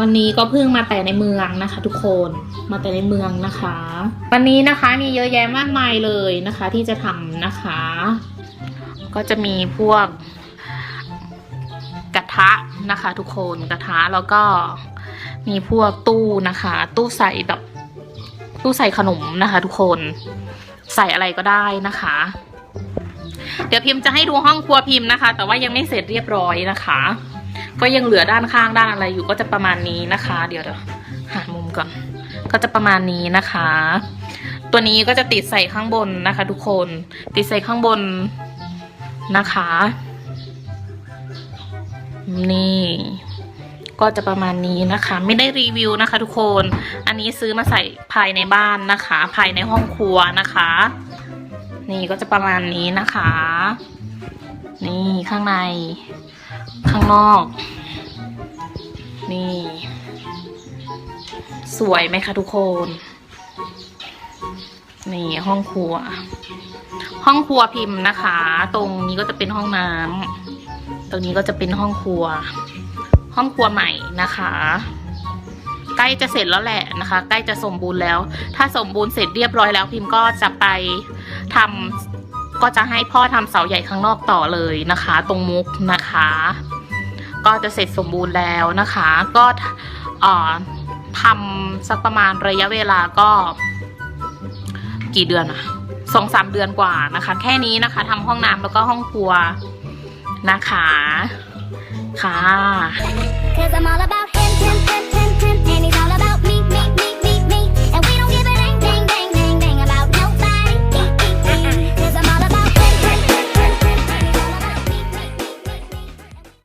วันนี้ก็เพิ่งมาแต่ในเมืองนะคะ ทุกคนมาแต่ในเมืองนะคะ วันนี้นะคะมีเยอะแยะมากมายเลยนะคะที่จะทำนะคะ ก็จะมีพวกกระทะนะคะ ทุกคนกระทะแล้วก็มีพวกตู้นะคะ ตู้ใส่แบบตู้ใส่ขนมนะคะ ทุกคนใส่อะไรก็ได้นะคะ เดี๋ยวพิมพ์จะให้ดูห้องครัวพิมพ์นะคะ แต่ว่ายังไม่เสร็จเรียบร้อยนะคะ ก็ยังเหลือด้านข้างด้านอะไรอยู่ก็จะประมาณนี้นะคะ เดี๋ยวเดี๋ยวหามุมก่อน ก็จะประมาณนี้นะคะ ตัวนี้ก็จะติดใส่ข้างบนนะคะ ทุกคนติดใส่ข้างบนนะคะ นี่ก็จะประมาณนี้นะคะ ไม่ได้รีวิวนะคะ ทุกคน อันนี้ซื้อมาใส่ภายในบ้านนะคะ ภายในห้องครัวนะคะ นี่ก็จะประมาณนี้นะคะ นี่ข้างใน ข้างนอก นี่ สวยไหมคะทุกคน นี่ห้องครัว ห้องครัวพิมพ์นะคะ ตรงนี้ก็จะเป็นห้องน้ำตรงนี้ก็จะเป็นห้องครัว ห้องครัวใหม่นะคะใกล้จะเสร็จแล้วแหละนะคะ ใกล้จะสมบูรณ์แล้ว ถ้าสมบูรณ์เสร็จเรียบร้อยแล้วพิมพ์ก็จะไปทำ ก็จะให้พ่อทำเสาใหญ่ข้างนอกต่อเลยนะคะ ตรงมุกนะคะ ก็จะเสร็จสมบูรณ์แล้วนะคะ ก็ทำสักประมาณระยะเวลาก็ กี่เดือนอะสองสามเดือนกว่านะคะ แค่นี้นะคะทำห้องน้ำแล้วก็ห้องครัวนะคะค่ะ